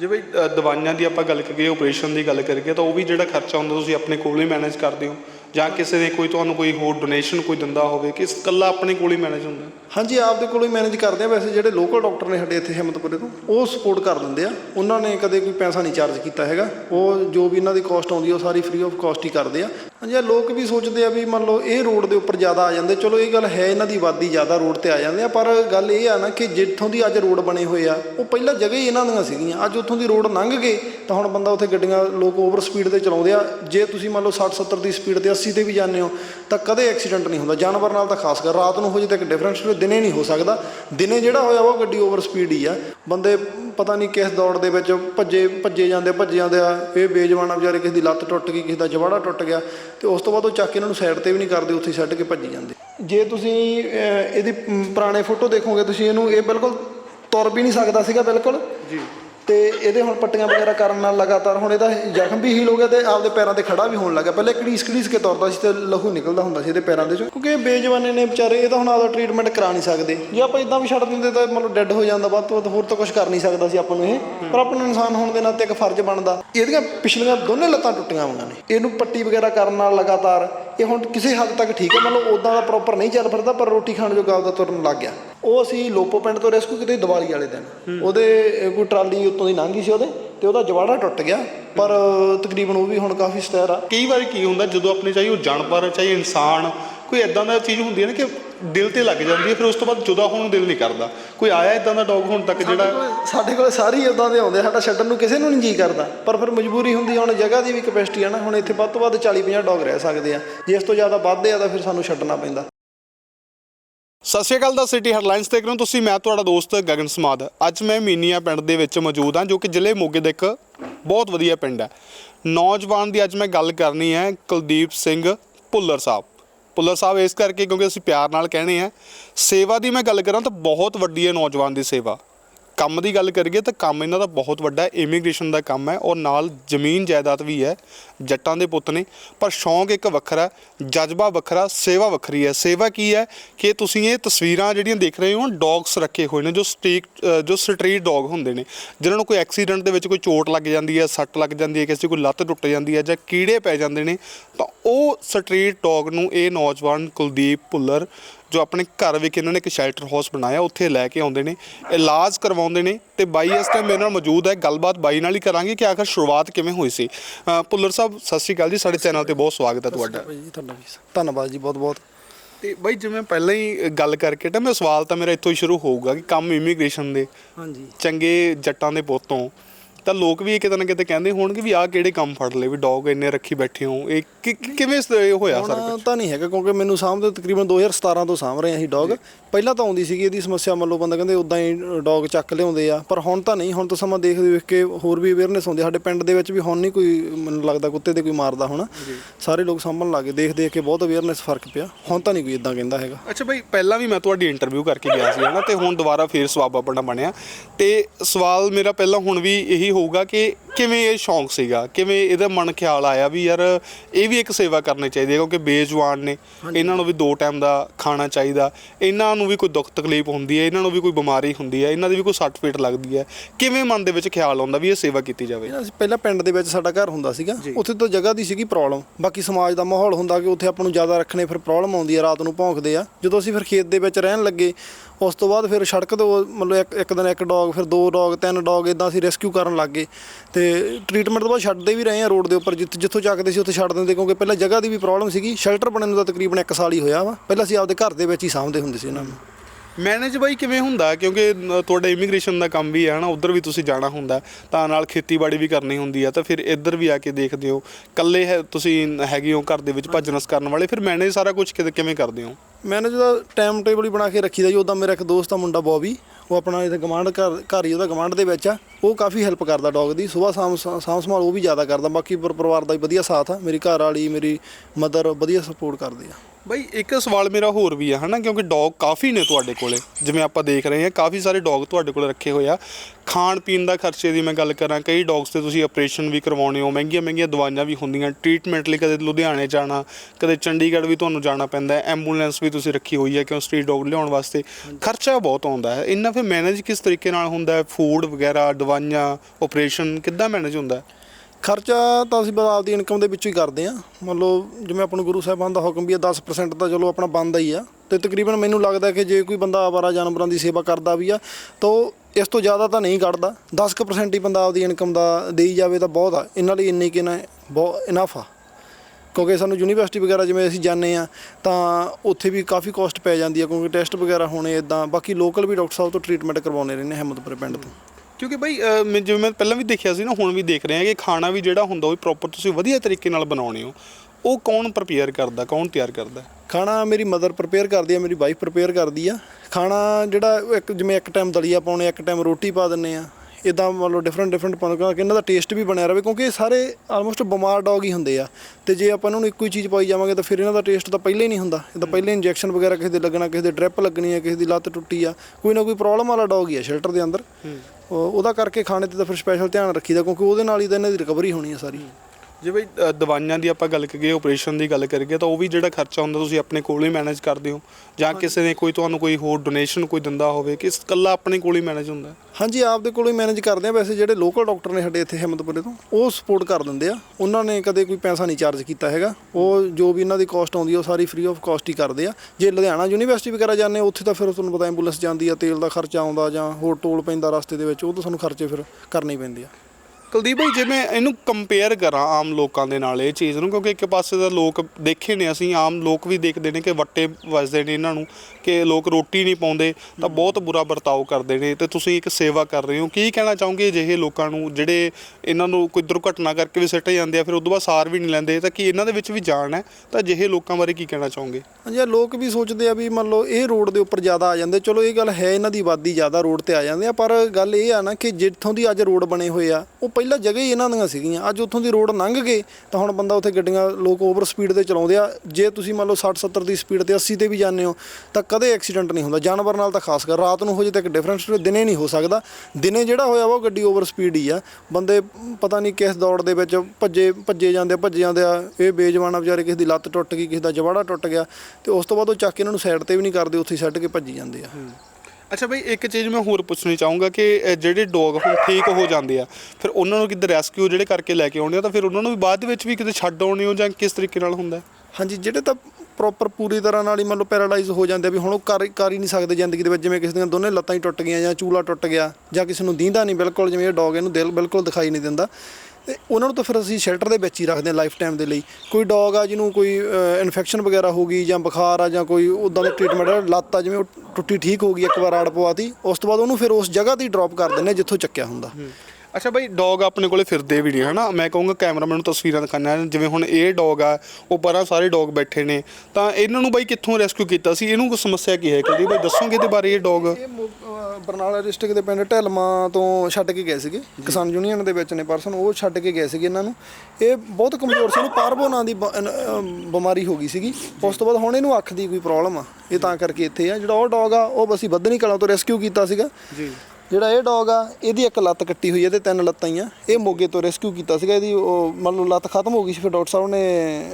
ਜੇ ਬਈ ਦਵਾਈਆਂ ਦੀ ਆਪਾਂ ਗੱਲ ਕਰੀਏ ਆਪਰੇਸ਼ਨ ਦੀ ਗੱਲ ਕਰੀਏ ਤਾਂ ਉਹ ਵੀ ਜਿਹੜਾ ਖਰਚਾ ਹੁੰਦਾ ਤੁਸੀਂ ਆਪਣੇ ਕੋਲ ਹੀ ਮੈਨੇਜ ਕਰਦੇ ਹੋ। ਜਾਂ ਕਿਸੇ ਨੇ ਕੋਈ ਤੁਹਾਨੂੰ ਕੋਈ ਹੋਰ ਡੋਨੇਸ਼ਨ ਕੋਈ ਦਿੰਦਾ ਹੋਵੇ ਕਿ ਇਕੱਲਾ ਆਪਣੇ ਕੋਲ ਹੀ ਮੈਨੇਜ ਹੁੰਦਾ? ਹਾਂਜੀ ਆਪਦੇ ਕੋਲੋਂ ਹੀ ਮੈਨੇਜ ਕਰਦੇ ਆ। ਵੈਸੇ ਜਿਹੜੇ ਲੋਕਲ ਡਾਕਟਰ ਨੇ ਸਾਡੇ ਇੱਥੇ ਹਿੰਮਤਪੁਰੇ ਤੋਂ, ਉਹ ਸਪੋਰਟ ਕਰ ਦਿੰਦੇ ਆ। ਉਹਨਾਂ ਨੇ ਕਦੇ ਕੋਈ ਪੈਸਾ ਨਹੀਂ ਚਾਰਜ ਕੀਤਾ ਹੈਗਾ। ਉਹ ਜੋ ਵੀ ਇਹਨਾਂ ਦੀ ਕਾਸਟ ਆਉਂਦੀ ਆ, ਉਹ ਸਾਰੀ ਫ੍ਰੀ ਆਫ ਕਾਸਟ ਹੀ ਕਰਦੇ ਆ। ਹਾਂਜੀ ਲੋਕ ਵੀ ਸੋਚਦੇ ਆ ਵੀ ਮੰਨ ਲਓ ਇਹ ਰੋਡ ਦੇ ਉੱਪਰ ਜ਼ਿਆਦਾ ਆ ਜਾਂਦੇ। ਚਲੋ ਇਹ ਗੱਲ ਹੈ, ਇਹਨਾਂ ਦੀ ਆਬਾਦੀ ਜ਼ਿਆਦਾ ਰੋਡ ਤੇ ਆ ਜਾਂਦੇ ਆ, ਪਰ ਗੱਲ ਇਹ ਆ ਨਾ ਕਿ ਜਿੱਥੋਂ ਦੀ ਅੱਜ ਰੋਡ ਬਣੇ ਹੋਏ ਆ, ਉਹ ਪਹਿਲਾਂ ਜਗ੍ਹਾ ਹੀ ਇਹਨਾਂ ਦੀਆਂ ਸੀਗੀਆਂ। ਅੱਜ ਉੱਥੋਂ ਦੀ ਰੋਡ ਲੰਘ ਗਏ, ਤਾਂ ਹੁਣ ਬੰਦਾ ਉੱਥੇ ਗੱਡੀਆਂ ਲੋਕ ਓਵਰ ਸਪੀਡ ਤੇ ਚਲਾਉਂਦੇ ਆ। ਜੇ ਤੁਸੀਂ ਮੰਨ ਲਓ 60 70 ਦੀ ਸਪੀਡ ਤੇ 80 ਤੇ ਵੀ ਜਾਂਦੇ ਹੋ, ਤਾਂ ਕਦੇ ਐਕਸੀਡੈਂਟ ਨਹੀਂ ਹੁੰਦਾ। ਜਾਨਵਰ ਨਾਲ ਤਾਂ ਖਾਸ ਕਰ ਰਾਤ ਨੂੰ ਹੋ ਜੇ ਤਾਂ ਡਿਫਰੈਂਸ ਦਿਨੇ ਨਹੀਂ ਹੋ ਸਕਦਾ। ਦਿਨੇ ਜਿਹੜਾ ਹੋਇਆ ਉਹ ਗੱਡੀ ਓਵਰ ਸਪੀਡ ਹੀ ਆ। ਬੰਦੇ ਪਤਾ ਨਹੀਂ ਕਿਸ ਦੌੜ ਦੇ ਵਿੱਚ ਭੱਜੇ ਭੱਜੇ ਜਾਂਦੇ ਭੱਜੇ ਜਾਂਦੇ ਆ। ਇਹ ਬੇਜਵਾਨ ਵਿਚਾਰੇ, ਕਿਸੇ ਦੀ ਲੱਤ ਟੁੱਟ ਗਈ, ਕਿਸੇ ਦਾ ਜਵਾੜਾ ਟੁੱਟ ਗਿਆ। ਤੇ ਉਸ ਤੋਂ ਬਾਅਦ ਉਹ ਚੱਕ ਕੇ ਇਹਨਾਂ ਨੂੰ ਸਾਈਡ ਤੇ ਵੀ ਨਹੀਂ ਕਰਦੇ, ਉੱਥੇ ਛੱਡ ਕੇ ਭੱਜੀ ਜਾਂਦੇ। ਜੇ ਤੁਸੀਂ ਇਹਦੀ ਪੁਰਾਣੇ ਫੋਟੋ ਦੇਖੋਗੇ, ਤੁਸੀਂ ਇਹਨੂੰ, ਇਹ ਬਿਲਕੁਲ ਤੁਰ ਵੀ ਨਹੀਂ ਸਕਦਾ ਸੀਗਾ, ਬਿਲਕੁਲ। ਜੀ। ਤੇ ਇਹਦੇ ਹੁਣ ਪੱਟੀਆਂ ਵਗੈਰਾ ਕਰਨ ਨਾਲ ਲਗਾਤਾਰ ਹੁਣ ਇਹਦਾ ਜ਼ਖਮ ਵੀ ਹੀਲ ਹੋ ਗਿਆ ਤੇ ਆਪਦੇ ਪੈਰਾਂ ਤੇ ਖੜਾ ਵੀ ਹੋਣ ਲੱਗਾ ਪਹਿਲੇ ਕੜੀਸ ਕੜੀਸ ਕੇ ਤੁਰਦਾ ਸੀ ਤੇ ਲਹੂ ਨਿਕਲਦਾ ਹੁੰਦਾ ਸੀ ਇਹਦੇ ਪੈਰਾਂ ਦੇ ਚੋਂ। ਕਿਉਂਕਿ ਇਹ ਬੇਜਵਾਨੇ ਨੇ ਵਿਚਾਰੇ, ਇਹ ਤਾਂ ਹੁਣ ਆਪਦਾ ਟ੍ਰੀਟਮੈਂਟ ਕਰਾ ਨਹੀਂ ਸਕਦੇ। ਜੇ ਆਪਾਂ ਇਦਾਂ ਵੀ ਛੱਡ ਦਿੰਦੇ ਤਾਂ ਮਤਲਬ ਡੈੱਡ ਹੋ ਜਾਂਦਾ, ਵੱਧ ਤੋਂ ਹੋਰ ਤਾਂ ਕੁਝ ਕਰ ਨਹੀਂ ਸਕਦਾ ਸੀ ਆਪਾਂ ਨੂੰ ਇਹ। ਪਰ ਆਪਣਾ ਇਨਸਾਨ ਹੋਣ ਦੇ ਨਾਤੇ ਇੱਕ ਫਰਜ਼ ਬਣਦਾ। ਇਹਦੀਆਂ ਪਿਛਲੀਆਂ ਦੋਨੇ ਲੱਤਾਂ ਟੁੱਟੀਆਂ ਹੋਈਆਂ ਨੇ। ਇਹਨੂੰ ਪੱਟੀ ਵਗੈਰਾ ਕਰਨ ਨਾਲ ਲਗਾਤਾਰ ਇਹ ਹੁਣ ਕਿਸੇ ਹੱਦ ਤੱਕ ਠੀਕ ਹੈ ਮਤਲਬ ਉਦਾਂ ਦਾ ਪ੍ਰੋਪਰ ਨਹੀਂ ਚੱਲ ਫਿਰਦਾ ਪਰ ਰੋਟੀ ਖਾਣ ਜੋਗਾ ਆਪਦਾ ਤੁਰਨ ਲੱਗ ਗਿਆ। ਉਹ ਅਸੀਂ ਲੋਪੋ ਪਿੰਡ ਤੋਂ ਰੈਸਕਿਊ ਕਿਤੇ ਦੀਵਾਲੀ ਵਾਲੇ ਦਿਨ। ਉਹਦੇ ਕੋਈ ਟਰਾਲੀ ਉੱਤੋਂ ਦੀ ਲੰਘੀ ਸੀ ਉਹਦੇ ਤੇ ਉਹਦਾ ਜਵਾੜਾ ਟੁੱਟ ਗਿਆ। ਪਰ ਤਕਰੀਬਨ ਉਹ ਵੀ ਹੁਣ ਕਾਫੀ ਸਥਿਰ ਆ। ਕਈ ਵਾਰ ਕੀ ਹੁੰਦਾ ਜਦੋਂ ਆਪਣੇ ਚਾਹੇ ਉਹ ਜਾਨਵਰ ਚਾਹੇ ਇਨਸਾਨ ਕੋਈ ਇਦਾਂ ਦਾ ਚੀਜ਼ ਹੁੰਦੀ ਹੈ ਨਾ ਕਿ ਦਿਲ ਤੇ ਲੱਗ ਜਾਂਦੀ ਹੈ ਫਿਰ ਉਸ ਤੋਂ ਬਾਅਦ ਜੁਦਾ ਹੋਣ ਨੂੰ ਦਿਲ ਨਹੀਂ ਕਰਦਾ। ਕੋਈ ਆਇਆ ਇਦਾਂ ਦਾ ਡੌਗ ਹੁਣ ਤੱਕ ਜਿਹੜਾ ਸਾਡੇ ਕੋਲ ਸਾਰੇ ਹੀ ਉਦਾਂ ਦੇ ਆਉਂਦੇ ਸਾਡਾ ਛੱਡਣ ਨੂੰ ਕਿਸੇ ਨੂੰ ਨਹੀਂ ਜੀ ਕਰਦਾ। ਪਰ ਫਿਰ ਮਜਬੂਰੀ ਹੁੰਦੀ ਹੁਣ ਜਗ੍ਹਾ ਦੀ ਵੀ ਕਪੈਸਿਟੀ ਆ ਨਾ ਹੁਣ ਇੱਥੇ ਵੱਧ ਤੋਂ ਵੱਧ 40 50 ਡੌਗ ਰਹਿ ਸਕਦੇ ਆ। ਜੇ ਇਸ ਤੋਂ ਜ਼ਿਆਦਾ ਵੱਧਦੇ ਆ ਤਾਂ ਫਿਰ ਸਾਨੂੰ ਛੱਡਣਾ ਪੈਂਦਾ। ਸਤਿ ਸ਼੍ਰੀ ਅਕਾਲ ਦਾ ਸਿਟੀ ਹੈਡਲਾਈਨਸ ਦੇਖ ਰਹੇ ਹੋ ਤੁਸੀਂ ਮੈਂ ਤੁਹਾਡਾ ਦੋਸਤ ਗਗਨ ਸਮਾਦ। ਅੱਜ ਮੈਂ ਮੀਨੀਆ ਪਿੰਡ ਦੇ ਵਿੱਚ ਮੌਜੂਦ ਹਾਂ ਜੋ ਕਿ ਜ਼ਿਲ੍ਹੇ ਮੋਗੇ ਦਾ ਇੱਕ ਬਹੁਤ ਵਧੀਆ ਪਿੰਡ ਹੈ। ਨੌਜਵਾਨ ਦੀ ਅੱਜ ਮੈਂ ਗੱਲ ਕਰਨੀ ਹੈ ਕੁਲਦੀਪ ਸਿੰਘ ਭੁੱਲਰ ਸਾਹਿਬ। ਭੁੱਲਰ ਸਾਹਿਬ ਇਸ ਕਰਕੇ ਕਿਉਂਕਿ ਅਸੀਂ ਪਿਆਰ ਨਾਲ ਕਹਿੰਦੇ ਆ। ਸੇਵਾ ਦੀ ਮੈਂ ਗੱਲ ਕਰਾਂ ਤਾਂ ਬਹੁਤ ਵੱਡੀ ਹੈ ਨੌਜਵਾਨ ਦੀ ਸੇਵਾ। ਕੰਮ ਦੀ ਗੱਲ ਕਰੀਏ ਤਾਂ ਕੰਮ ਇਹਨਾਂ ਦਾ ਬਹੁਤ ਵੱਡਾ ਹੈ ਇਮੀਗ੍ਰੇਸ਼ਨ ਦਾ ਕੰਮ ਹੈ ਔਰ ਨਾਲ ਜ਼ਮੀਨ ਜਾਇਦਾਦ ਵੀ ਹੈ, ਜੱਟਾਂ ਦੇ ਪੁੱਤ ਨੇ, ਪਰ ਸ਼ੌਂਕ ਇੱਕ ਵੱਖਰਾ ਜਜ਼ਬਾ ਵੱਖਰਾ, ਸੇਵਾ ਵੱਖਰੀ ਹੈ। ਸੇਵਾ ਕੀ ਹੈ ਕਿ ਤੁਸੀਂ ਇਹ ਤਸਵੀਰਾਂ ਜਿਹੜੀਆਂ ਦੇਖ ਰਹੇ ਹੋ, ਡੌਗਸ ਰੱਖੇ ਹੋਏ ਨੇ, ਜੋ ਸਟ੍ਰੀਟ ਜੋ ਸਟਰੀਟ ਡੌਗ ਹੁੰਦੇ ਨੇ, ਜਿਨ੍ਹਾਂ ਨੂੰ ਕੋਈ ਐਕਸੀਡੈਂਟ ਦੇ ਵਿੱਚ ਕੋਈ ਚੋਟ ਲੱਗ ਜਾਂਦੀ ਹੈ, ਸੱਟ ਲੱਗ ਜਾਂਦੀ ਹੈ, ਕਿਸੇ ਕੋਈ ਲੱਤ ਟੁੱਟ ਜਾਂਦੀ ਹੈ ਜਾਂ ਕੀੜੇ ਪੈ ਜਾਂਦੇ ਨੇ, ਤਾਂ ਉਹ ਸਟਰੀਟ ਡੌਗ ਨੂੰ ਇਹ ਨੌਜਵਾਨ ਕੁਲਦੀਪ ਭੁੱਲਰ ਜੋ ਆਪਣੇ ਘਰ ਵਿੱਚ ਇਹਨਾਂ ਨੇ ਇੱਕ ਸ਼ੈਲਟਰ ਹਾਊਸ ਬਣਾਇਆ ਉੱਥੇ ਲੈ ਕੇ ਆਉਂਦੇ ਨੇ ਇਲਾਜ ਕਰਵਾਉਂਦੇ ਨੇ ਤੇ ਬਾਈ ਇਸ ਟਾਈਮ ਮੇਰੇ ਨਾਲ ਮੌਜੂਦ ਹੈ ਗੱਲਬਾਤ ਬਾਈ ਨਾਲ ਹੀ ਕਰਾਂਗੇ ਕਿ ਆਖਰ ਸ਼ੁਰੂਆਤ ਕਿਵੇਂ ਹੋਈ ਸੀ। ਅ, ਭੁੱਲਰ ਸਾਹਿਬ ਸਤਿ ਸ਼੍ਰੀ ਅਕਾਲ ਜੀ ਸਾਡੇ ਚੈਨਲ ਤੇ ਬਹੁਤ ਸਵਾਗਤ ਹੈ ਤੁਹਾਡਾ। ਜੀ ਤੁਹਾਡਾ ਵੀ ਧੰਨਵਾਦ ਜੀ ਬਹੁਤ ਬਹੁਤ। ਤੇ ਬਾਈ ਜਿਵੇਂ ਪਹਿਲਾਂ ਹੀ ਗੱਲ ਕਰਕੇ ਤਾਂ ਮੈਂ ਸਵਾਲ ਤਾਂ ਮੇਰਾ ਇੱਥੋਂ ਹੀ ਸ਼ੁਰੂ ਹੋਊਗਾ ਕਿ ਕੰਮ ਇਮੀਗ੍ਰੇਸ਼ਨ ਦੇ ਹਾਂਜੀ। ਚੰਗੇ ਜੱਟਾਂ ਦੇ ਪੁੱਤੋਂ ਤਾਂ ਲੋਕ ਵੀ ਇਹ ਕਿਤੇ ਨਾ ਕਿਤੇ ਕਹਿੰਦੇ ਹੋਣਗੇ ਵੀ ਆਹ ਕਿਹੜੇ ਕੰਮ ਫੜ ਲਏ ਵੀ ਡੌਗ ਇੰਨੇ ਰੱਖੀ ਬੈਠੇ ਹੋ। ਇਹ ਕਿ- ਕਿ- ਕਿਵੇਂ ਇਸ- ਇਹ ਹੋਇਆ ਸਰ ਹੁਣ ਤਾਂ ਨਹੀਂ ਹੈਗਾ ਕਿਉਂਕਿ ਮੈਨੂੰ ਸਾਂਭਦੇ ਤਕਰੀਬਨ 2017 ਤੋਂ ਸਾਂਭ ਰਹੇ ਅਸੀਂ ਡੌਗ ਪਹਿਲਾਂ ਤਾਂ ਆਉਂਦੀ ਸੀਗੀ ਇਹਦੀ ਸਮੱਸਿਆ ਮੰਨ ਲਓ ਬੰਦਾ ਕਹਿੰਦੇ ਉਦਾਂ ਹੀ ਡੌਗ ਚੱਕ ਲਿਆਉਂਦੇ ਆ ਪਰ ਹੁਣ ਤਾਂ ਨਹੀਂ ਹੁਣ ਤਾਂ ਸਮਾਂ ਦੇਖਦੇ ਵੇਖ ਕੇ ਹੋਰ ਵੀ ਅਵੇਅਰਨੈਸ ਹੁੰਦੀ ਆ। ਸਾਡੇ ਪਿੰਡ ਦੇ ਵਿੱਚ ਵੀ ਹੁਣ ਨਹੀਂ ਕੋਈ ਮੈਨੂੰ ਲੱਗਦਾ ਕੁੱਤੇ ਤੇ ਕੋਈ ਮਾਰਦਾ ਹੁਣ। ਸਾਰੇ ਲੋਕ ਸਾਂਭਣ ਲੱਗੇ ਦੇਖ ਦੇਖ ਕੇ ਬਹੁਤ ਅਵੇਅਰਨੈਸ ਫ਼ਰਕ ਪਿਆ। ਹੁਣ ਤਾਂ ਨਹੀਂ ਕੋਈ ਇਦਾਂ ਕਹਿੰਦਾ ਹੈਗਾ। ਅੱਛਾ ਭਾਈ ਪਹਿਲਾਂ ਵੀ ਮੈਂ ਤੁਹਾਡੀ ਇੰਟਰਵਿਊ ਕਰਕੇ ਗਿਆ ਸੀ ਹਨਾ ਤੇ ਹੁਣ ਦੁਬਾਰਾ ਫੇਰ ਸਵਾਬ ਆਪਣਾ ਬਣਿਆ। ਤੇ ਸਵਾਲ ਮੇਰਾ ਪਹਿਲਾਂ ਹੁਣ ਵੀ ਇਹੀ ਹੋਊਗਾ ਕਿ ਕਿਵੇਂ ਇਹ ਸ਼ੌਂਕ ਸੀਗਾ? ਕਿਵੇਂ ਇਹਦਾ ਮਨ ਖਿਆਲ ਆਇਆ ਵੀ ਯਾਰ ਇਹ ਵੀ ਇੱਕ ਸੇਵਾ ਕਰਨੀ ਚਾਹੀਦੀ ਹੈ ਕਿਉਂਕਿ ਬੇਜਵਾਨ ਨੇ। ਇਹਨਾਂ ਨੂੰ ਵੀ ਦੋ ਟਾਈਮ ਦਾ ਖਾਣਾ ਚਾਹੀਦਾ। ਇਹਨਾਂ ਨੂੰ ਵੀ ਕੋਈ ਦੁੱਖ ਤਕਲੀਫ ਹੁੰਦੀ ਹੈ ਇਹਨਾਂ ਨੂੰ ਵੀ ਕੋਈ ਬਿਮਾਰੀ ਹੁੰਦੀ ਹੈ ਇਹਨਾਂ ਦੀ ਵੀ ਕੋਈ ਸੱਟ ਫੇਟ ਲੱਗਦੀ ਹੈ। ਕਿਵੇਂ ਮਨ ਦੇ ਵਿੱਚ ਖਿਆਲ ਆਉਂਦਾ ਵੀ ਇਹ ਸੇਵਾ ਕੀਤੀ ਜਾਵੇ? ਅਸੀਂ ਪਹਿਲਾਂ ਪਿੰਡ ਦੇ ਵਿੱਚ ਸਾਡਾ ਘਰ ਹੁੰਦਾ ਸੀਗਾ। ਉੱਥੇ ਤਾਂ ਜਗ੍ਹਾ ਦੀ ਸੀਗੀ ਪ੍ਰੋਬਲਮ ਬਾਕੀ ਸਮਾਜ ਦਾ ਮਾਹੌਲ ਹੁੰਦਾ ਕਿ ਉੱਥੇ ਆਪਾਂ ਨੂੰ ਜ਼ਿਆਦਾ ਰੱਖਣੇ ਫਿਰ ਪ੍ਰੋਬਲਮ ਆਉਂਦੀ ਹੈ ਰਾਤ ਨੂੰ ਭੌਂਕਦੇ ਆ। ਜਦੋਂ ਅਸੀਂ ਫਿਰ ਖੇਤ ਦੇ ਵਿੱਚ ਰਹਿਣ ਲੱਗੇ ਉਸ ਤੋਂ ਬਾਅਦ ਫਿਰ ਸੜਕ ਤੋਂ ਮਤਲਬ ਇੱਕ ਇੱਕ ਦਿਨ ਇੱਕ ਡੌਗ ਫਿਰ ਦੋ ਡੌਗ ਤਿੰਨ ਡੌਗ ਇਦਾਂ ਅਸੀਂ ਰੈਸਕਿਊ ਕਰਨ ਲੱਗ ਗਏ। ਤੇ ਟ੍ਰੀਟਮੈਂਟ ਤੋਂ ਬਾਅਦ ਛੱਡਦੇ ਵੀ ਰਹੇ ਆ ਰੋਡ ਦੇ ਉੱਪਰ, ਜਿੱਥੇ ਜਿੱਥੋਂ ਚੱਕਦੇ ਸੀ ਉੱਥੇ ਛੱਡ ਦਿੰਦੇ ਕਿਉਂਕਿ ਪਹਿਲਾਂ ਜਗ੍ਹਾ ਦੀ ਵੀ ਪ੍ਰੋਬਲਮ ਸੀਗੀ ਸ਼ੈਲਟਰ ਬਣਨ ਨੂੰ ਤਾਂ ਤਕਰੀਬਨ 1 ਸਾਲ ਹੀ ਹੋਇਆ ਵਾ। ਪਹਿਲਾਂ ਅਸੀਂ ਆਪਦੇ ਘਰ ਦੇ ਵਿੱਚ ਹੀ ਸਾਂਭਦੇ ਹੁੰਦੇ ਸੀ ਇਹਨਾਂ ਨੂੰ। ਮੈਨੇਜ ਬਾਈ ਕਿਵੇਂ ਹੁੰਦਾ? ਕਿਉਂਕਿ ਨ- ਤੁਹਾਡਾ ਇਮੀਗ੍ਰੇਸ਼ਨ ਦਾ ਕੰਮ ਵੀ ਹੈ ਨਾ ਉਧਰ ਵੀ ਤੁਸੀਂ ਜਾਣਾ ਹੁੰਦਾ, ਤਾਂ ਨਾਲ ਖੇਤੀਬਾੜੀ ਵੀ ਕਰਨੀ ਹੁੰਦੀ ਆ, ਤਾਂ ਫਿਰ ਇੱਧਰ ਵੀ ਆ ਕੇ ਦੇਖਦੇ ਹੋ। ਇਕੱਲੇ ਹੈ, ਤੁਸੀਂ ਹੈਗੇ ਹੋ ਘਰ ਦੇ ਵਿੱਚ ਭੱਜਣਸ ਕਰਨ ਵਾਲੇ, ਫਿਰ ਮੈਨੇਜ ਸਾਰਾ ਕੁਝ ਕਿਵੇਂ ਕਰਦੇ ਹੋ? ਮੈਨੇ ਜਿਹਦਾ ਟਾਈਮ ਟੇਬਲ ਹੀ ਬਣਾ ਕੇ ਰੱਖੀਦਾ ਜੀ ਉਹਦਾ ਮੇਰਾ ਇੱਕ ਦੋਸਤ ਆ ਮੁੰਡਾ ਬੌਬੀ, ਉਹ ਆਪਣਾ ਇੱਥੇ ਗਵਾਂਢ ਘਰ ਘਰ ਹੀ ਉਹਦਾ ਗਵਾਂਢ ਦੇ ਵਿੱਚ ਆ। ਉਹ ਕਾਫੀ ਹੈਲਪ ਕਰਦਾ ਡੌਗ ਦੀ, ਸਵੇਰ ਸ਼ਾਮ ਸਾਂਭ ਸੰਭਾਲ ਉਹ ਵੀ ਜ਼ਿਆਦਾ ਕਰਦਾ, ਬਾਕੀ ਪਰਿਵਾਰ ਦਾ ਵੀ ਵਧੀਆ ਸਾਥ ਆ, ਮੇਰੀ ਘਰ ਵਾਲੀ ਮੇਰੀ ਮਦਰ ਵਧੀਆ ਸਪੋਰਟ ਕਰਦੇ ਆ। ਬਾਈ ਇੱਕ ਸਵਾਲ ਮੇਰਾ ਹੋਰ ਵੀ ਆ, ਹਨਾ? ਕਿਉਂਕਿ ਡੌਗ ਕਾਫੀ ਨੇ ਤੁਹਾਡੇ ਕੋਲੇ। ਜਿਵੇਂ ਆਪਾਂ ਦੇਖ ਰਹੇ ਹਾਂ, ਕਾਫੀ ਸਾਰੇ ਡੌਗ ਤੁਹਾਡੇ ਕੋਲ ਰੱਖੇ ਹੋਏ ਆ। ਖਾਣ ਪੀਣ ਦਾ ਖਰਚੇ ਦੀ ਮੈਂ ਗੱਲ ਕਰਾਂ, ਕਈ ਡੌਗਸ ਤੇ ਤੁਸੀਂ ਆਪਰੇਸ਼ਨ ਵੀ ਕਰਵਾਉਣੇ ਹੋ, ਮਹਿੰਗੀਆਂ ਮਹਿੰਗੀਆਂ ਦਵਾਈਆਂ ਵੀ ਹੁੰਦੀਆਂ ਟ੍ਰੀਟਮੈਂਟ ਲਈ ਕਦੇ ਲੁਧਿਆਣੇ ਜਾਣਾ, ਕਦੇ ਚੰਡੀਗੜ੍ਹ ਵੀ ਤੁਹਾਨੂੰ ਜਾਣਾ ਪੈਂਦਾ ਐਂਬੂਲੈਂਸ ਵੀ ਤੁਸੀਂ ਰੱਖੀ ਹੋਈ ਹੈ ਕਿਉਂ ਸਟਰੀਟ ਡੌਗ ਲਿਆਉਣ ਵਾਸਤੇ। ਖਰਚਾ ਬਹੁਤ ਆਉਂਦਾ ਹੈ। ਇੰਨਾ ਫਿਰ ਮੈਨੇਜ ਕਿਸ ਤਰੀਕੇ ਨਾਲ ਹੁੰਦਾ ਹੈ? ਫੂਡ ਵਗੈਰਾ, ਦਵਾਈਆਂ ਆਪਰੇਸ਼ਨ ਕਿੱਦਾਂ ਮੈਨੇਜ ਹੁੰਦਾ ਹੈ? ਖਰਚਾ ਤਾਂ ਅਸੀਂ ਬਸ ਆਪਦੀ ਇਨਕਮ ਦੇ ਵਿੱਚੋਂ ਹੀ ਕਰਦੇ ਆ ਮੰਨ ਲਓ ਜਿਵੇਂ ਆਪਾਂ ਨੂੰ ਗੁਰੂ ਸਾਹਿਬਾਨ ਦਾ ਹੁਕਮ ਵੀ ਆ 10% ਤਾਂ ਚਲੋ ਆਪਣਾ ਬਣਦਾ ਹੀ ਆ। ਤੇ ਤਕਰੀਬਨ ਮੈਨੂੰ ਲੱਗਦਾ ਕਿ ਜੇ ਕੋਈ ਬੰਦਾ ਆਵਾਰਾ ਜਾਨਵਰਾਂ ਦੀ ਸੇਵਾ ਕਰਦਾ ਵੀ ਆ, ਤਾਂ ਉਹ ਇਸ ਤੋਂ ਜ਼ਿਆਦਾ ਤਾਂ ਨਹੀਂ ਕੱਢਦਾ। 10% ਹੀ ਬੰਦਾ ਆਪਦੀ ਇਨਕਮ ਦਾ ਦੇਈ ਜਾਵੇ ਤਾਂ ਬਹੁਤ ਆ। ਇਹਨਾਂ ਲਈ ਇੰਨੀ ਕਿ ਨਾ ਬਹੁਤ ਇਨਫ ਆ। ਕਿਉਂਕਿ ਸਾਨੂੰ ਯੂਨੀਵਰਸਿਟੀ ਵਗੈਰਾ ਜਿਵੇਂ ਅਸੀਂ ਜਾਂਦੇ ਆ ਤਾਂ ਉੱਥੇ ਵੀ ਕਾਫੀ ਕਾਸਟ ਪੈ ਜਾਂਦੀ ਆ, ਕਿਉਂਕਿ ਟੈਸਟ ਵਗੈਰਾ ਹੋਣੇ ਇਦਾਂ। ਬਾਕੀ ਲੋਕਲ ਵੀ ਡਾਕਟਰ ਸਾਹਿਬ ਤੋਂ ਟ੍ਰੀਟਮੈਂਟ ਕਰਵਾਉਂਦੇ ਰਹਿੰਦੇ ਹਿੰਮਤਪੁਰ ਪਿੰਡ ਤੋਂ। ਕਿਉਂਕਿ ਬਾਈ ਅਹ, ਮੈਂ ਜਿਵੇਂ ਮੈਂ ਪਹਿਲਾਂ ਵੀ ਦੇਖਿਆ ਸੀ ਨਾ ਹੁਣ ਵੀ ਦੇਖ ਰਹੇ ਹਾਂ ਕਿ ਖਾਣਾ ਵੀ ਜਿਹੜਾ ਹੁੰਦਾ ਉਹ ਵੀ ਪ੍ਰੋਪਰ ਤੁਸੀਂ ਵਧੀਆ ਤਰੀਕੇ ਨਾਲ ਬਣਾਉਣੇ ਹੋ। ਉਹ ਕੌਣ ਪ੍ਰਪੇਅਰ ਕਰਦਾ ਕੌਣ ਤਿਆਰ ਕਰਦਾ? ਖਾਣਾ ਮੇਰੀ ਮਦਰ ਪ੍ਰਪੇਅਰ ਕਰਦੀ ਆ ਮੇਰੀ ਵਾਈਫ ਪ੍ਰਪੇਅਰ ਕਰਦੀ ਆ। ਖਾਣਾ ਜਿਹੜਾ ਇੱਕ ਜਿਵੇਂ ਇੱਕ ਟਾਈਮ ਦਲੀਆ ਪਾਉਣੇ ਇੱਕ ਟਾਈਮ ਰੋਟੀ ਪਾ ਦਿੰਨੇ ਆ। ਇਦਾਂ ਮੰਨ ਲਓ ਡਿਫਰੈਂਟ ਡਿਫਰੈਂਟ ਪਾਉਂਦੇ ਕਿਉਂਕਿ ਇਹਨਾਂ ਦਾ ਟੇਸਟ ਵੀ ਬਣਿਆ ਰਵੇ ਕਿਉਂਕਿ ਇਹ ਸਾਰੇ ਆਲਮੋਸਟ ਬਿਮਾਰ ਡੌਗ ਹੀ ਹੁੰਦੇ ਆ। ਤੇ ਜੇ ਆਪਾਂ ਇਹਨਾਂ ਨੂੰ ਇੱਕੋ ਹੀ ਚੀਜ਼ ਪਾਈ ਜਾਵਾਂਗੇ ਤਾਂ ਫਿਰ ਇਹਨਾਂ ਦਾ ਟੇਸਟ ਤਾਂ ਪਹਿਲੇ ਹੀ ਨਹੀਂ ਹੁੰਦਾ। ਇਹ ਤਾਂ ਪਹਿਲੇ ਇੰਜੈਕਸ਼ਨ ਵਗੈਰਾ ਕਿਸੇ ਦੇ ਲੱਗਣਾ ਕਿਸੇ ਦੇ ਡ੍ਰਿਪ ਲੱਗਣੀ ਹੈ ਕਿਸੇ ਦੀ ਲੱਤ ਟੁੱਟੀ ਆ। ਕੋਈ ਨਾ ਕੋਈ ਪ੍ਰੋਬਲਮ ਵਾਲਾ ਡੌਗ ਹੀ ਆ ਸ਼ੈਲਟਰ ਦੇ ਅੰਦਰ। ਉਹਦਾ ਕਰਕੇ ਖਾਣੇ ਤੇ ਤਾਂ ਫਿਰ ਸਪੈਸ਼ਲ ਧਿਆਨ ਰੱਖੀਦਾ ਕਿਉਂਕਿ ਉਹਦੇ ਨਾਲ ਹੀ ਤਾਂ ਇਹਨਾਂ ਦੀ ਰਿਕਵਰੀ ਹੋਣੀ ਹੈ ਸਾਰੀ। ਜੇ ਬਈ ਦਵਾਈਆਂ ਦੀ ਆਪਾਂ ਗੱਲ ਕਰੀਏ ਆਪਰੇਸ਼ਨ ਦੀ ਗੱਲ ਕਰੀਏ ਤਾਂ ਉਹ ਵੀ ਜਿਹੜਾ ਖਰਚਾ ਹੁੰਦਾ ਤੁਸੀਂ ਆਪਣੇ ਕੋਲ ਹੀ ਮੈਨੇਜ ਕਰਦੇ ਹੋ। ਜਾਂ ਕਿਸੇ ਨੇ ਕੋਈ ਤੁਹਾਨੂੰ ਕੋਈ ਹੋਰ ਡੋਨੇਸ਼ਨ ਕੋਈ ਦਿੰਦਾ ਹੋਵੇ ਕਿ ਇਕੱਲਾ ਆਪਣੇ ਕੋਲ ਹੀ ਮੈਨੇਜ ਹੁੰਦਾ? ਹੈ? ਹਾਂਜੀ ਆਪਦੇ ਕੋਲੋਂ ਹੀ ਮੈਨੇਜ ਕਰਦੇ ਆ। ਵੈਸੇ ਜਿਹੜੇ ਲੋਕਲ ਡਾਕਟਰ ਨੇ ਸਾਡੇ ਇੱਥੇ ਹਿੰਮਤਪੁਰੇ ਤੋਂ ਉਹ ਸਪੋਰਟ ਕਰ ਦਿੰਦੇ ਆ। ਉਹਨਾਂ ਨੇ ਕਦੇ ਕੋਈ ਪੈਸਾ ਨਹੀਂ ਚਾਰਜ ਕੀਤਾ ਹੈਗਾ। ਉਹ ਜੋ ਵੀ ਇਹਨਾਂ ਦੀ ਕਾਸਟ ਆਉਂਦੀ ਆ ਉਹ ਸਾਰੀ ਫ੍ਰੀ ਆਫ ਕਾਸਟ ਹੀ ਕਰਦੇ ਆ। ਜੇ ਲੁਧਿਆਣਾ ਯੂਨੀਵਰਸਿਟੀ ਵਗੈਰਾ ਜਾਂਦੇ ਆ, ਉੱਥੇ ਤਾਂ ਫਿਰ ਤੁਹਾਨੂੰ ਪਤਾ ਐਂਬੂਲੈਂਸ ਜਾਂਦੀ ਆ ਤੇਲ ਦਾ ਖਰਚਾ ਆਉਂਦਾ ਜਾਂ ਹੋਰ ਟੋਲ ਪੈਂਦਾ ਰਸਤੇ ਦੇ ਵਿੱਚ ਉਹ ਤਾਂ ਸਾਨੂੰ ਖਰਚੇ ਫਿਰ ਕਰਨੇ ਹੀ ਪੈਂਦੇ ਆ। ਕੁਲਦੀਪ ਭਾਈ ਜੇ ਮੈਂ ਇਹਨੂੰ ਕੰਪੇਅਰ ਕਰਾਂ ਆਮ ਲੋਕਾਂ ਦੇ ਨਾਲ ਇਹ ਚੀਜ਼ ਨੂੰ, ਕਿਉਂਕਿ ਇੱਕ ਪਾਸੇ ਦਾ ਲੋਕ ਦੇਖੇ ਨੇ, ਅਸੀਂ ਆਮ ਲੋਕ ਵੀ ਦੇਖਦੇ ਨੇ ਕਿ ਵੱਟੇ ਵੱਜਦੇ ਨੇ ਇਹਨਾਂ ਨੂੰ, ਕਿ ਲੋਕ ਰੋਟੀ ਨਹੀਂ ਪਾਉਂਦੇ, ਤਾਂ ਬਹੁਤ ਬੁਰਾ ਵਰਤਾਓ ਕਰਦੇ ਨੇ। ਤੇ ਤੁਸੀਂ ਇੱਕ ਸੇਵਾ ਕਰ ਰਹੇ ਹੋ, ਕੀ ਕਹਿਣਾ ਚਾਹੋਗੇ ਅਜਿਹੇ ਲੋਕਾਂ ਨੂੰ, ਜਿਹੜੇ ਇਹਨਾਂ ਨੂੰ ਕੋਈ ਦੁਰਘਟਨਾ ਕਰਕੇ ਵੀ ਸਿੱਟ ਜਾਂਦੇ ਆ, ਫਿਰ ਉਦੋਂ ਬਾਅਦ ਸਾਰ ਵੀ ਨਹੀਂ ਲੈਂਦੇ? ਤਾਂ ਕੀ ਇਹਨਾਂ ਦੇ ਵਿੱਚ ਵੀ ਜਾਣ ਹੈ? ਤਾਂ ਅਜਿਹੇ ਲੋਕਾਂ ਬਾਰੇ ਕੀ ਕਹਿਣਾ ਚਾਹੋਗੇ? ਹਾਂਜੀ ਇਹ ਲੋਕ ਵੀ ਸੋਚਦੇ ਆ ਵੀ ਮੰਨ ਲਓ ਇਹ ਰੋਡ ਦੇ ਉੱਪਰ ਜ਼ਿਆਦਾ ਆ ਜਾਂਦੇ, ਚਲੋ ਇਹ ਗੱਲ ਹੈ ਇਹਨਾਂ ਦੀ ਆਬਾਦੀ ਜ਼ਿਆਦਾ ਰੋਡ ਤੇ ਆ ਜਾਂਦੇ ਆ, ਪਰ ਗੱਲ ਇਹ ਆ ਨਾ ਕਿ ਜਿੱਥੋਂ ਦੀ ਅੱਜ ਰੋਡ ਬਣੇ ਹੋਏ ਆ, ਉਹ ਪਹਿਲਾਂ ਜਗ੍ਹਾ ਹੀ ਇਹਨਾਂ ਦੀਆਂ ਸੀਗੀਆਂ। ਅੱਜ ਉੱਥੋਂ ਦੀ ਰੋਡ ਲੰਘ ਗਏ ਤਾਂ ਹੁਣ ਬੰਦਾ ਉੱਥੇ ਗੱਡੀਆਂ ਲੋਕ ਓਵਰ ਸਪੀਡ ਤੇ ਚਲਾਉਂਦੇ ਆ। ਜੇ ਤੁਸੀਂ ਮੰਨ ਲਓ 60 70 ਦੀ ਸਪੀਡ ਤੇ 80 ਤੇ ਵੀ ਜਾਂਦੇ ਹੋ ਤਾਂ ਕਦੇ ਐਕਸੀਡੈਂਟ ਨਹੀਂ ਹੁੰਦਾ। ਜਾਨਵਰ ਨਾਲ ਤਾਂ ਖਾਸ ਕਰ ਰਾਤ ਨੂੰ ਹੋ ਜੇ ਤਾਂ ਇੱਕ ਡਿਫਰੈਂਸ ਦਿਨੇ ਨਹੀਂ ਹੋ ਸਕਦਾ। ਦਿਨੇ ਜਿਹੜਾ ਹੋਇਆ ਵਾ ਉਹ ਗੱਡੀ ਓਵਰ ਸਪੀਡ ਹੀ ਆ। ਬੰਦੇ ਪਤਾ ਨਹੀਂ ਕਿਸ ਦੌੜ ਦੇ ਵਿੱਚ ਭੱਜੇ ਭੱਜੇ ਜਾਂਦੇ ਆ, ਭੱਜੇ ਜਾਂਦੇ ਆ। ਇਹ ਬੇਜਵਾਨਾ ਵਿਚਾਰੇ ਕਿਸੇ ਦੀ ਲੱਤ ਟੁੱਟ ਗਈ ਕਿਸੇ ਦਾ ਜਵਾੜਾ ਟੁੱਟ ਗਿਆ। ਤੇ ਉਸ ਤੋਂ ਬਾਅਦ ਉਹ ਚੱਕ ਕੇ ਇਹਨਾਂ ਨੂੰ ਸਾਈਡ ਤੇ ਵੀ ਨਹੀਂ ਕਰਦੇ ਉੱਥੇ ਹੀ ਛੱਡ ਕੇ ਭੱਜੀ ਜਾਂਦੇ ਆ। ਅੱਛਾ ਬਈ, ਇੱਕ ਚੀਜ਼ ਮੈਂ ਹੋਰ ਪੁੱਛਣੀ ਚਾਹੂੰਗਾ ਕਿ ਇਹ ਜਿਹੜੇ ਡੌਗ ਹੁਣ ਠੀਕ ਹੋ ਜਾਂਦੇ ਆ, ਫਿਰ ਉਹਨਾਂ ਨੂੰ ਕਿਤੇ ਰੈਸਕਿਊ ਜਿਹੜੇ ਕਰਕੇ ਲੈ ਕੇ ਆਉਂਦੇ ਆ, ਤਾਂ ਫਿਰ ਉਹਨਾਂ ਨੂੰ ਵੀ ਬਾਅਦ ਦੇ ਵਿੱਚ ਵੀ ਕਿਤੇ ਛੱਡ ਆਉਣੇ ਹੋ ਜਾਂ ਕਿਸ ਤਰੀਕੇ ਨਾਲ ਹੁੰਦਾ ਹੈ? ਹਾਂਜੀ, ਜਿਹੜੇ ਤਾਂ ਪ੍ਰੋਪਰ ਪੂਰੀ ਤਰ੍ਹਾਂ ਨਾਲ ਹੀ ਮੰਨ ਲਓ ਪੈਰਾਲਾਈਜ਼ ਹੋ ਜਾਂਦੇ ਆ ਵੀ ਹੁਣ ਉਹ ਕਰ ਕਰ ਹੀ ਨਹੀਂ ਸਕਦੇ ਜ਼ਿੰਦਗੀ ਦੇ ਵਿੱਚ, ਜਿਵੇਂ ਕਿਸੇ ਦੀਆਂ ਦੋਨੇ ਲੱਤਾਂ ਹੀ ਟੁੱਟ ਗਈਆਂ ਜਾਂ ਚੂਲਾ ਟੁੱਟ ਗਿਆ ਜਾਂ ਕਿਸੇ ਨੂੰ ਦੀਂਦਾ ਨਹੀਂ ਬਿਲਕੁਲ, ਜਿਵੇਂ ਇਹ ਡੌਗ ਇਹਨੂੰ ਦਿਲ ਬਿਲਕੁਲ ਦਿਖਾਈ ਨਹੀਂ ਦਿੰਦਾ ਤੇ ਉਹਨਾਂ ਨੂੰ ਤਾਂ ਫਿਰ ਅਸੀਂ ਸ਼ੈਲਟਰ ਦੇ ਵਿੱਚ ਹੀ ਰੱਖਦੇ ਹਾਂ ਲਾਈਫ ਟਾਈਮ ਦੇ ਲਈ। ਕੋਈ ਡੌਗ ਆ ਜਿਹਨੂੰ ਕੋਈ ਇਨਫੈਕਸ਼ਨ ਵਗੈਰਾ ਹੋ ਗਈ ਜਾਂ ਬੁਖਾਰ ਆ ਜਾਂ ਕੋਈ ਉਦਾਂ ਦਾ ਟ੍ਰੀਟਮੈਂਟ ਲੱਤ ਆ ਜਿਵੇਂ ਉਹ ਟੁੱਟੀ ਠੀਕ ਹੋ ਗਈ ਇੱਕ ਵਾਰ ਆੜ ਪਵਾਤੀ ਉਸ ਤੋਂ ਬਾਅਦ ਉਹਨੂੰ ਫਿਰ ਉਸ ਜਗ੍ਹਾ ਤੇ ਹੀ ਡ੍ਰੌਪ ਕਰ ਦਿੰਦੇ ਹਾਂ ਜਿੱਥੋਂ ਚੱਕਿਆ ਹੁੰਦਾ। ਅੱਛਾ ਬਈ ਡੌਗ ਆਪਣੇ ਕੋਲੇ ਫਿਰਦੇ ਵੀ ਨਹੀਂ ਹਨਾ? ਮੈਂ ਕਹੂੰਗਾ ਕੈਮਰਾਮੈਨ ਨੂੰ ਤਸਵੀਰਾਂ ਦਿਖਾਣਾ ਜਿਵੇਂ ਹੁਣ ਇਹ ਡੌਗ ਆ ਉਹ ਪਰਾਂ ਸਾਰੇ ਡੌਗ ਬੈਠੇ ਨੇ। ਤਾਂ ਇਹਨਾਂ ਨੂੰ ਬਈ ਕਿੱਥੋਂ ਰੈਸਕਿਊ ਕੀਤਾ ਸੀ? ਇਹਨੂੰ ਕੋਈ ਸਮੱਸਿਆ ਕੀ ਹੈ? ਕੁਲਦੀਪ ਬਈ ਦੱਸੋਗੇ ਇਹਦੇ ਬਾਰੇ ਇਹ ਡੌਗ ਬਰਨਾਲਾ ਡਿਸਟ੍ਰਿਕਟ ਦੇ ਪਿੰਡ ਢਲਮਾ ਤੋਂ ਛੱਡ ਕੇ ਗਏ ਸੀਗੇ। ਕਿਸਾਨ ਯੂਨੀਅਨ ਦੇ ਵਿੱਚ ਨੇ ਪਰਸਨ ਉਹ ਛੱਡ ਕੇ ਗਏ ਸੀਗੇ ਇਹਨਾਂ ਨੂੰ। ਇਹ ਬਹੁਤ ਕਮਜ਼ੋਰ ਸੀ ਇਹਨੂੰ ਪਾਰਬੋ ਨਾਂ ਦੀ ਬ- ਅਨ- ਅਮ ਬਿਮਾਰੀ ਹੋ ਗਈ ਸੀਗੀ। ਉਸ ਤੋਂ ਬਾਅਦ ਹੁਣ ਇਹਨੂੰ ਅੱਖ ਦੀ ਕੋਈ ਪ੍ਰੋਬਲਮ ਆ। ਇਹ ਤਾਂ ਕਰਕੇ ਇੱਥੇ ਆ। ਜਿਹੜਾ ਉਹ ਡੌਗ ਆ ਉਹ ਅਸੀਂ ਬੱਦਨੀ ਕਲਾਂ ਤੋਂ ਰੈਸਕਿਊ ਕੀਤਾ ਸੀਗਾ। ਜੀ। ਜਿਹੜਾ ਇਹ ਡੌਗ ਆ ਇਹਦੀ ਇੱਕ ਲੱਤ ਕੱਟੀ ਹੋਈ ਹੈ ਤੇ ਤਿੰਨ ਲੱਤਾਂ ਹੀ ਆ। ਇਹ ਮੋਗੇ ਤੋਂ ਰੈਸਕਿਊ ਕੀਤਾ ਸੀਗਾ ਇਹਦੀ ਉਹ ਮੰਨ ਲਓ ਲੱਤ ਖਤਮ ਹੋ ਗਈ ਸੀ ਫਿਰ ਡਾਕਟਰ ਸਾਹਿਬ ਨੇ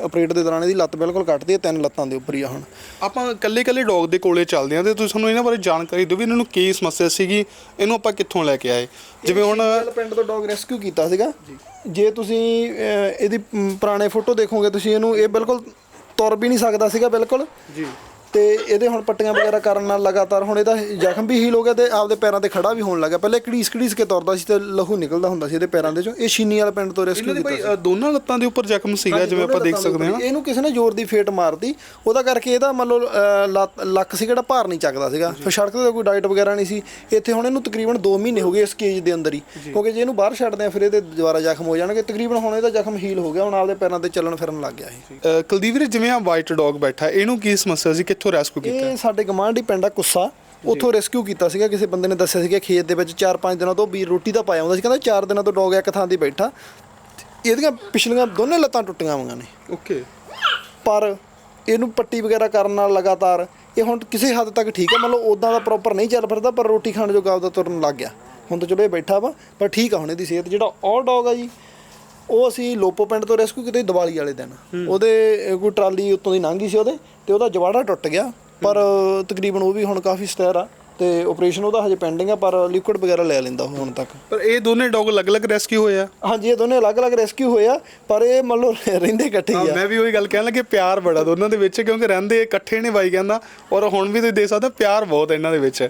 ਆਪਰੇਟ ਦੇ ਦੌਰਾਨ ਇਹਦੀ ਲੱਤ ਬਿਲਕੁਲ ਕੱਟਦੀ ਹੈ ਤਿੰਨ ਲੱਤਾਂ ਦੇ ਉੱਪਰ ਹੀ ਆ ਹੁਣ। ਆਪਾਂ ਕੱਲੇ ਕੱਲੇ ਡੌਗ ਦੇ ਕੋਲੇ ਚੱਲਦੇ ਹਾਂ ਤੇ ਤੁਸੀਂ ਸਾਨੂੰ ਇਹਨਾਂ ਬਾਰੇ ਜਾਣਕਾਰੀ ਦਿਓ ਵੀ ਇਹਨਾਂ ਨੂੰ ਕੀ ਸਮੱਸਿਆ ਸੀਗੀ ਇਹਨੂੰ ਆਪਾਂ ਕਿੱਥੋਂ ਲੈ ਕੇ ਆਏ? ਜਿਵੇਂ ਹੁਣ ਪਿੰਡ ਤੋਂ ਡੌਗ ਰੈਸਕਿਊ ਕੀਤਾ ਸੀਗਾ। ਜੇ ਤੁਸੀਂ ਇਹਦੀ ਪੁਰਾਣੇ ਫੋਟੋ ਦੇਖੋਗੇ ਤੁਸੀਂ ਇਹਨੂੰ ਇਹ ਬਿਲਕੁਲ ਤੁਰ ਵੀ ਨਹੀਂ ਸਕਦਾ ਸੀਗਾ ਬਿਲਕੁਲ। ਜੀ। ਤੇ ਇਹਦੇ ਹੁਣ ਪੱਟੀਆਂ ਵਗੈਰਾ ਕਰਨ ਨਾਲ ਲਗਾਤਾਰ ਹੁਣ ਇਹਦਾ ਜ਼ਖਮ ਵੀ ਹੀਲ ਹੋ ਗਿਆ ਤੇ ਆਪਦੇ ਪੈਰਾਂ ਤੇ ਖੜਾ ਵੀ ਹੋਣ ਲੱਗਾ ਪਹਿਲੇ ਘੜੀਸ ਘੜੀਸ ਕੇ ਤੁਰਦਾ ਸੀ ਤੇ ਲਹੂ ਨਿਕਲਦਾ ਹੁੰਦਾ ਸੀ ਇਹਦੇ ਪੈਰਾਂ ਦੇ ਚੋਂ। ਇਹ ਛੀਨੀ ਵਾਲੇ ਪਿੰਡ ਤੋਂ ਰੈਸਕਿਊ ਕੀਤਾ ਅ, ਦੋਨਾਂ ਲੱਤਾਂ ਦੇ ਉੱਪਰ ਜ਼ਖਮ ਸੀਗਾ ਜਿਵੇਂ ਆਪਾਂ ਦੇਖ ਸਕਦੇ ਹਾਂ। ਇਹਨੂੰ ਕਿਸੇ ਨੇ ਜ਼ੋਰ ਦੀ ਫੇਟ ਮਾਰਤੀ। ਉਹਦਾ ਕਰਕੇ ਇਹਦਾ ਮੰਨ ਲਓ ਲੱਕ ਸੀ ਜਿਹੜਾ ਭਾਰ ਨਹੀਂ ਚੱਕਦਾ ਸੀਗਾ। ਫਿਰ ਸੜਕ ਤੇ ਕੋਈ ਡਾਈਟ ਵਗੈਰਾ ਨਹੀਂ ਸੀ। ਇੱਥੇ ਹੁਣ ਇਹਨੂੰ ਤਕਰੀਬਨ 2 ਮਹੀਨੇ ਹੋ ਗਏ ਇਸ ਕੇਜ ਦੇ ਅੰਦਰ ਹੀ। ਕਿਉਂਕਿ ਜੇ ਇਹਨੂੰ ਬਾਹਰ ਛੱਡਦੇ ਆ ਫਿਰ ਇਹਦੇ ਦੁਬਾਰਾ ਜ਼ਖਮ ਹੋ ਜਾਣਗੇ। ਤਕਰੀਬਨ ਹੁਣ ਇਹਦਾ ਜ਼ਖਮ ਹੀਲ ਹੋ ਗਿਆ। ਹੁਣ ਆਪਦੇ ਪੈਰਾਂ ਤੇ ਚੱਲਣ ਫਿਰਨ ਲੱਗ ਗਿਆ ਇਹ। ਕੁਲਦੀਪ ਜਿਵੇਂ ਆ ਵਾਈਟ ਡੌਗ ਬੈਠਾ ਇਹਨੂੰ ਕੀ ਸਮੱਸਿਆ ਸੀ? ਕਿੱਥੋਂ ਰੈਸਕਿਊ ਕੀਤਾ? ਇਹ ਸਾਡੇ ਗਵਾਂਢੀ ਪਿੰਡ ਆ ਕੁੱਸਾ। ਉੱਥੋਂ ਰੈਸਕਿਊ ਕੀਤਾ ਸੀਗਾ ਕਿਸੇ ਬੰਦੇ ਨੇ ਦੱਸਿਆ ਸੀਗਾ ਖੇਤ ਦੇ ਵਿੱਚ 4-5 ਦਿਨਾਂ ਤੋਂ ਵੀ ਰੋਟੀ ਦਾ ਪਾਇਆ ਹੁੰਦਾ ਸੀ ਕਹਿੰਦਾ 4 ਦਿਨਾਂ ਤੋਂ ਡੌਗ ਇੱਕ ਥਾਂ ਤੇ ਬੈਠਾ। ਇਹਦੀਆਂ ਪਿਛਲੀਆਂ ਦੋਨੇ ਲੱਤਾਂ ਟੁੱਟੀਆਂ ਹੋਈਆਂ ਨੇ। ਓਕੇ ਪਰ ਇਹਨੂੰ ਪੱਟੀ ਵਗੈਰਾ ਕਰਨ ਨਾਲ ਲਗਾਤਾਰ ਇਹ ਹੁਣ ਕਿਸੇ ਹੱਦ ਤੱਕ ਠੀਕ ਹੈ ਮਤਲਬ ਉਦਾਂ ਦਾ ਪ੍ਰੋਪਰ ਨਹੀਂ ਚੱਲ ਫਿਰਦਾ ਪਰ ਰੋਟੀ ਖਾਣ ਜੋਗਾ ਆਪਦਾ ਤੁਰਨ ਲੱਗ ਗਿਆ। ਹੁਣ ਤਾਂ ਚਲੋ ਇਹ ਬੈਠਾ ਵਾ ਪਰ ਠੀਕ ਆ ਹੁਣ ਇਹਦੀ ਸਿਹਤ ਜਿਹੜਾ ਔਰ ਡੌਗ ਆ ਜੀ ਉਹ ਅਸੀਂ ਲੋਪੋ ਪਿੰਡ ਤੋਂ ਰੈਸਕਿਊ ਕੀਤੇ ਦੀਵਾਲੀ ਵਾਲੇ ਦਿਨ। ਉਹਦੇ ਕੋਈ ਟਰਾਲੀ ਉੱਤੋਂ ਦੀ ਲੰਘੀ ਸੀ ਉਹਦੇ ਤੇ ਉਹਦਾ ਜਵਾੜਾ ਟੁੱਟ ਗਿਆ। ਪਰ ਤਕਰੀਬਨ ਉਹ ਵੀ ਹੁਣ ਕਾਫੀ ਸਥਿਰ ਆ ਤੇ ਆਪਰੇਸ਼ਨ ਉਹਦਾ ਹਜੇ ਪੈਂਡਿੰਗ ਆ ਪਰ ਲਿਕੁਇਡ ਵਗੈਰਾ ਲੈ ਲੈਂਦਾ ਹੁਣ ਤੱਕ। ਪਰ ਇਹ ਦੋਨੇ ਡੌਗ ਅਲੱਗ-ਅਲੱਗ ਰੈਸਕਿਊ ਹੋਏ ਆ। ਹਾਂਜੀ ਇਹ ਦੋਨੇ ਅਲੱਗ-ਅਲੱਗ ਰੈਸਕਿਊ ਹੋਏ ਆ ਪਰ ਇਹ ਮੰਨ ਲਓ ਰਹਿੰਦੇ ਇਕੱਠੇ ਹੀ ਆ। ਮੈਂ ਵੀ ਉਹੀ ਗੱਲ ਕਹਿਣ ਲੱਗੇ ਪਿਆਰ ਬੜਾ ਦੋਨਾਂ ਦੇ ਵਿੱਚ ਕਿਉਂਕਿ ਰਹਿੰਦੇ ਇਕੱਠੇ ਨੇ ਬਾਈ ਕਹਿੰਦਾ ਔਰ ਹੁਣ ਵੀ ਤੁਸੀਂ ਦੇਖ ਸਕਦੇ ਹੋ ਪਿਆਰ ਬਹੁਤ ਇਹਨਾਂ ਦੇ ਵਿੱਚ।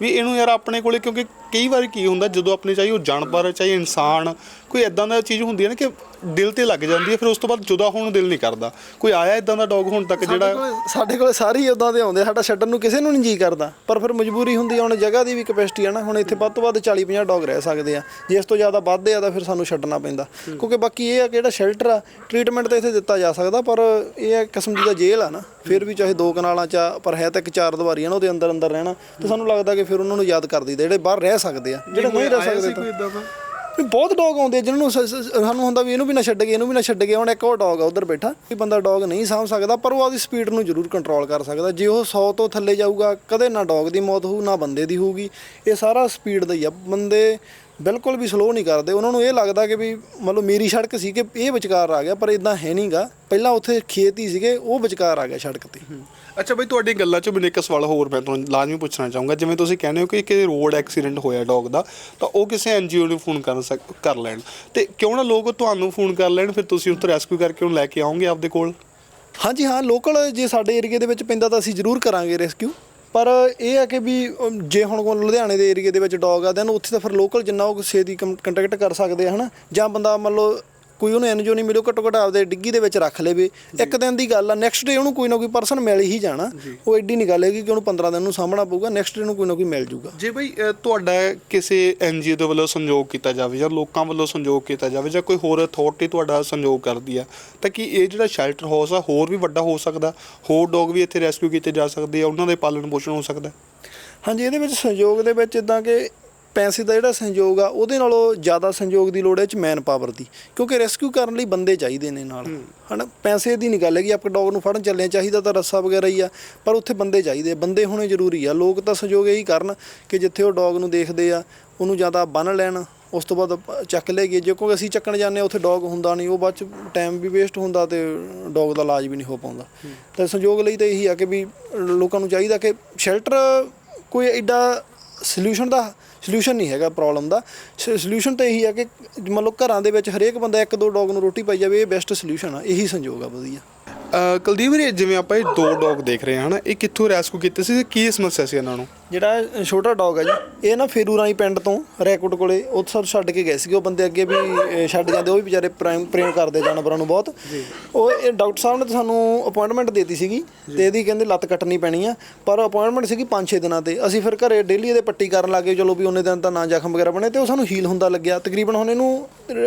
ਵੀ ਇਹਨੂੰ ਯਾਰ ਆਪਣੇ ਕੋਲੇ ਕਿਉਂਕਿ ਕਈ ਵਾਰ ਕੀ ਹੁੰਦਾ ਜਦੋਂ ਆਪਣੇ ਚਾਹੀ ਉਹ ਜਾਨਵਰ ਚਾਹੀ ਇਨਸਾਨ ਕੋਈ ਇਦਾਂ ਦਾ ਚੀਜ਼ ਹੁੰਦੀ ਹੈ ਨਾ ਕਿ ਦਿਲ ਤੇ ਲੱਗ ਜਾਂਦੀ ਹੈ ਫਿਰ ਉਸ ਤੋਂ ਬਾਅਦ ਜੁਦਾ ਹੋਣ ਨੂੰ ਦਿਲ ਨਹੀਂ ਕਰਦਾ। ਕੋਈ ਆਇਆ ਇਦਾਂ ਦਾ ਡੌਗ ਹੁਣ ਤੱਕ ਸਾਡੇ ਜਿਹੜਾ ਕੋਲ ਸਾਡੇ ਕੋਲ ਸਾਰੇ ਹੀ ਉਦਾਂ ਦੇ ਆਉਂਦੇ ਆ, ਸਾਡਾ ਛੱਡਣ ਨੂੰ ਕਿਸੇ ਨੂੰ ਨਹੀਂ ਜੀ ਕਰਦਾ। ਪਰ ਫਿਰ ਮਜਬੂਰੀ ਹੁੰਦੀ ਆ ਹੁਣ ਜਗ੍ਹਾ ਦੀ ਵੀ ਕਪੈਸਿਟੀ ਆ ਨਾ ਹੁਣ ਇੱਥੇ ਵੱਧ ਤੋਂ ਵੱਧ 40 50 ਡੌਗ ਰਹਿ ਸਕਦੇ ਆ। ਜੇ ਇਸ ਤੋਂ ਜ਼ਿਆਦਾ ਵੱਧਦੇ ਆ ਤਾਂ ਫਿਰ ਸਾਨੂੰ ਛੱਡਣਾ ਪੈਂਦਾ। ਕਿਉਂਕਿ ਬਾਕੀ ਇਹ ਆ ਕਿ ਜਿਹੜਾ ਸ਼ੈਲਟਰ ਆ ਟ੍ਰੀਟਮੈਂਟ ਤਾਂ ਇੱਥੇ ਦਿੱਤਾ ਜਾ ਸਕਦਾ ਪਰ ਇਹ ਹੈ ਕਿਸਮ ਦੀ ਦਾ ਜੇਲ੍ਹ ਆ ਨਾ। ਫਿਰ ਵੀ ਚਾਹੇ ਦੋ ਕਨਾਲਾਂ ਚ ਆ, ਪਰ ਹੈ ਤਾਂ ਇੱਕ ਚਾਰ ਦੀਵਾਰੀ ਆ ਨਾ ਉਹਦੇ ਅੰਦਰ ਅੰਦਰ ਰਹਿਣਾ। ਤੇ ਸਾਨੂੰ ਲੱਗਦਾ ਕਿ ਫਿਰ ਉਹਨਾਂ ਨੂੰ ਯਾਦ ਕਰ ਦਈਦਾ ਜਿਹੜੇ ਬਾਹਰ ਰਹਿ ਸਕਦੇ ਆ ਜਿਹੜੇ ਨਹੀਂ ਰਹਿ ਸਕਦੇ ਤਾਂ। ਵੀ ਬਹੁਤ ਡੌਗ ਆਉਂਦੇ ਆ ਜਿਨ੍ਹਾਂ ਨੂੰ ਸ- ਸ- ਸਾਨੂੰ ਹੁੰਦਾ ਵੀ ਇਹਨੂੰ ਵੀ ਨਾ ਛੱਡ ਗਏ ਇਹਨੂੰ ਵੀ ਨਾ ਛੱਡ ਗਏ ਹੁਣ ਇੱਕ ਉਹ ਡੌਗ ਆ, ਉਧਰ ਬੈਠਾ। ਵੀ ਬੰਦਾ ਡੌਗ ਨਹੀਂ ਸਾਂਭ ਸਕਦਾ, ਪਰ ਉਹ ਆਪਦੀ ਸਪੀਡ ਨੂੰ ਜ਼ਰੂਰ ਕੰਟਰੋਲ ਕਰ ਸਕਦਾ। ਜੇ ਉਹ 100 ਤੋਂ ਥੱਲੇ ਜਾਊਗਾ, ਕਦੇ ਨਾ ਡੌਗ ਦੀ ਮੌਤ ਹੋਊ, ਨਾ ਬੰਦੇ ਦੀ ਹੋਊਗੀ। ਇਹ ਸਾਰਾ ਸਪੀਡ ਦਾ ਹੀ ਆ। ਬੰਦੇ ਬਿਲਕੁਲ ਵੀ ਸਲੋ ਨਹੀਂ ਕਰਦੇ। ਉਹਨਾਂ ਨੂੰ ਇਹ ਲੱਗਦਾ ਕਿ ਵੀ ਮਤਲਬ ਮੇਰੀ ਸੜਕ ਸੀ ਕਿ ਇਹ ਵਿਚਕਾਰ ਆ ਗਿਆ ਪਰ ਇਦਾਂ ਹੈ ਨਹੀਂਗਾ ਪਹਿਲਾਂ ਉੱਥੇ ਖੇਤ ਹੀ ਸੀਗੇ ਉਹ ਵਿਚਕਾਰ ਆ ਗਿਆ ਸੜਕ ਤੇ। ਅੱਛਾ ਬਈ ਤੁਹਾਡੀ ਗੱਲਾਂ 'ਚ ਮੈਨੂੰ ਇੱਕ ਸਵਾਲ ਹੋਰ ਮੈਂ ਤੁਹਾਨੂੰ ਲਾਜ਼ਮੀ ਪੁੱਛਣਾ ਚਾਹੂੰਗਾ। ਜਿਵੇਂ ਤੁਸੀਂ ਕਹਿੰਦੇ ਹੋ ਕਿ ਕਿ ਰੋਡ ਐਕਸੀਡੈਂਟ ਹੋਇਆ ਡੌਗ ਦਾ ਤਾਂ ਉਹ ਕਿਸੇ ਐਨਜੀਓ ਨੂੰ ਫੋਨ ਕਰ ਸਕ ਕਰ ਲੈਣ। ਤੇ ਕਿਉਂ ਨਾ ਲੋਕ ਤੁਹਾਨੂੰ ਫੋਨ ਕਰ ਲੈਣ ਫਿਰ ਤੁਸੀਂ ਉਸ ਤੋਂ ਰੈਸਕਿਊ ਕਰਕੇ ਉਹਨੂੰ ਲੈ ਕੇ ਆਓਗੇ ਆਪਦੇ ਕੋਲ? ਹਾਂਜੀ ਹਾਂ ਲੋਕਲ ਜੇ ਸਾਡੇ ਏਰੀਏ ਦੇ ਵਿੱਚ ਪੈਂਦਾ ਤਾਂ ਅਸੀਂ ਜ਼ਰੂਰ ਕਰਾਂਗੇ ਰੈਸਕਿਊ। ਪਰ ਇਹ ਹੈ ਕਿ ਵੀ ਅਮ, ਜੇ ਹੁਣ ਕੋਈ ਲੁਧਿਆਣੇ ਦੇ ਏਰੀਏ ਦੇ ਵਿੱਚ ਡੌਗ ਆ ਦੈਨ ਉੱਥੇ ਤਾਂ ਫਿਰ ਲੋਕਲ ਜਿੰਨਾ ਉਹ ਕਿਸੇ ਦੀ ਕੰਟੈਕਟ ਕਰ ਸਕਦੇ ਆ ਹਨਾ? ਜਾਂ ਬੰਦਾ ਮੰਨ ਲਓ ਕੋਈ ਉਹਨੂੰ ਐਨਜੀਓ ਨਹੀਂ ਮਿਲੋ ਘੱਟੋ ਘੱਟ ਆਪਦੇ ਡਿੱਗੀ ਦੇ ਵਿੱਚ ਰੱਖ ਲੇਵੇ। ਇੱਕ ਦਿਨ ਦੀ ਗੱਲ ਆ ਨੈਕਸਟ ਡੇ ਉਹਨੂੰ ਕੋਈ ਨਾ ਕੋਈ ਪਰਸਨ ਮਿਲ ਹੀ ਜਾਣਾ। ਉਹ ਐਡੀ ਨਹੀਂ ਗੱਲ ਹੈਗੀ ਕਿ ਉਹਨੂੰ 15 ਦਿਨ ਨੂੰ ਸਾਹਮਣਾ ਪਊਗਾ ਨੈਕਸਟ ਡੇ ਨੂੰ ਕੋਈ ਨਾ ਕੋਈ ਮਿਲ ਜੂਗਾ। ਜੇ ਬਈ ਤੁਹਾਡਾ ਕਿਸੇ ਐਨਜੀਓ ਦੇ ਵੱਲੋਂ ਸੰਯੋਗ ਕੀਤਾ ਜਾਵੇ ਜਾਂ ਲੋਕਾਂ ਵੱਲੋਂ ਸੰਯੋਗ ਕੀਤਾ ਜਾਵੇ ਜਾਂ ਕੋਈ ਹੋਰ ਅਥਾਰਟੀ ਤੁਹਾਡਾ ਸੰਯੋਗ ਕਰਦੀ ਆ ਤਾਂ ਕੀ ਇਹ ਜਿਹੜਾ ਸ਼ੈਲਟਰ ਹਾਊਸ ਆ ਹੋਰ ਵੀ ਵੱਡਾ ਹੋ ਸਕਦਾ? ਹੋਰ ਡੌਗ ਵੀ ਇੱਥੇ ਰੈਸਕਿਊ ਕੀਤੇ ਜਾ ਸਕਦੇ ਆ ਉਹਨਾਂ ਦੇ ਪਾਲਣ ਪੋਸ਼ਣ ਹੋ ਸਕਦਾ? ਹਾਂਜੀ ਇਹਦੇ ਵਿੱਚ ਸਹਿਯੋਗ ਦੇ ਵਿੱਚ ਇਦਾਂ ਕਿ ਪੈਸੇ ਦਾ ਜਿਹੜਾ ਸਹਿਯੋਗ ਆ ਉਹਦੇ ਨਾਲੋਂ ਜ਼ਿਆਦਾ ਸਹਿਯੋਗ ਦੀ ਲੋੜ ਹੈ ਚ ਮੈਨ ਪਾਵਰ ਦੀ। ਕਿਉਂਕਿ ਰੈਸਕਿਊ ਕਰਨ ਲਈ ਬੰਦੇ ਚਾਹੀਦੇ ਨੇ ਨਾਲ। ਹਨਾ? ਪੈਸੇ ਦੀ ਨਹੀਂ ਗੱਲ ਹੈਗੀ ਆਪਾਂ ਡੌਗ ਨੂੰ ਫੜਨ ਚੱਲੇ ਚਾਹੀਦਾ ਤਾਂ ਰੱਸਾ ਵਗੈਰਾ ਹੀ ਆ ਪਰ ਉੱਥੇ ਬੰਦੇ ਚਾਹੀਦੇ ਬੰਦੇ ਹੋਣੇ ਜ਼ਰੂਰੀ ਆ। ਲੋਕ ਤਾਂ ਸਹਿਯੋਗ ਇਹੀ ਕਰਨ ਕਿ ਜਿੱਥੇ ਉਹ ਡੌਗ ਨੂੰ ਦੇਖਦੇ ਆ ਉਹਨੂੰ ਜਾਂ ਤਾਂ ਬੰਨ ਲੈਣ ਉਸ ਤੋਂ ਬਾਅਦ ਚੱਕ ਲੈ ਗਏ। ਜੇ ਕੋਈ ਅਸੀਂ ਚੱਕਣ ਜਾਂਦੇ ਉੱਥੇ ਡੌਗ ਹੁੰਦਾ ਨਹੀਂ ਉਹ ਬਾਅਦ ਚ ਟਾਈਮ ਵੀ ਵੇਸਟ ਹੁੰਦਾ ਤੇ ਡੌਗ ਦਾ ਇਲਾਜ ਵੀ ਨਹੀਂ ਹੋ ਪਾਉਂਦਾ। ਤਾਂ ਸੰਯੋਗ ਲਈ ਤਾਂ ਇਹੀ ਆ ਕਿ ਵੀ ਲੋਕਾਂ ਨੂੰ ਚਾਹੀਦਾ ਕਿ ਸ਼ੈਲਟਰ ਕੋਈ ਐਡਾ ਸੋਲੂਸ਼ਨ ਦਾ ਸੋਲੂਸ਼ਨ ਨਹੀਂ ਹੈਗਾ ਪ੍ਰੋਬਲਮ ਦਾ। ਸੋਲੂਸ਼ਨ ਤਾਂ ਇਹੀ ਆ ਕਿ ਮੰਨ ਲਓ ਘਰਾਂ ਦੇ ਵਿੱਚ ਹਰੇਕ ਬੰਦਾ ਇੱਕ ਦੋ ਡੌਗ ਨੂੰ ਰੋਟੀ ਪਾਈ ਜਾਵੇ, ਇਹ ਬੈਸਟ ਸੋਲੂਸ਼ਨ ਆ, ਇਹੀ ਸੰਯੋਗ ਆ ਵਧੀਆ। ਕੁਲਦੀਪ ਵੀਰੇ, ਜਿਵੇਂ ਆਪਾਂ ਇਹ ਦੋ ਡੌਗ ਦੇਖ ਰਹੇ ਹਾਂ, ਹਨਾ, ਇਹ ਕਿੱਥੋਂ ਰੈਸਕਿਊ ਕੀਤੇ ਸੀ ਤੇ ਕੀ ਸਮੱਸਿਆ ਸੀ ਇਹਨਾਂ ਨੂੰ? ਜਿਹੜਾ ਛੋਟਾ ਡੌਗ ਆ ਜੀ ਇਹ ਨਾ ਫੇਰੂ ਰਾਈ ਪਿੰਡ ਤੋਂ ਰੈਕੋਟ ਕੋਲੇ ਉਹ ਸਭ ਛੱਡ ਕੇ ਗਏ ਸੀਗੇ। ਉਹ ਬੰਦੇ ਅੱਗੇ ਵੀ ਛੱਡ ਜਾਂਦੇ ਉਹ ਵੀ ਵਿਚਾਰੇ ਪ੍ਰੇਮ ਪ੍ਰੇਮ ਕਰਦੇ ਜਾਨਵਰਾਂ ਨੂੰ ਬਹੁਤ। ਉਹ ਇਹ ਡਾਕਟਰ ਸਾਹਿਬ ਨੇ ਤਾਂ ਸਾਨੂੰ ਅਪਾਇੰਟਮੈਂਟ ਦਿੱਤੀ ਸੀਗੀ ਤੇ ਇਹਦੀ ਕਹਿੰਦੇ ਲੱਤ ਕੱਟਣੀ ਪੈਣੀ ਆ। ਪਰ ਅਪਾਇੰਟਮੈਂਟ ਸੀਗੀ 5-6 ਦਿਨਾਂ ਤੇ। ਅਸੀਂ ਫਿਰ ਘਰੇ ਡੇਲੀ ਇਹਦੇ ਪੱਟੀ ਕਰਨ ਲੱਗੇ ਚਲੋ ਵੀ ਉਹਨੇ ਦਿਨ ਤਾਂ ਨਾ ਜ਼ਖਮ ਵਗੈਰਾ ਬਣੇ ਤੇ ਉਹ ਸਾਨੂੰ ਹੀਲ ਹੁੰਦਾ ਲੱਗਿਆ। ਤਕਰੀਬਨ ਹੁਣ ਇਹਨੂੰ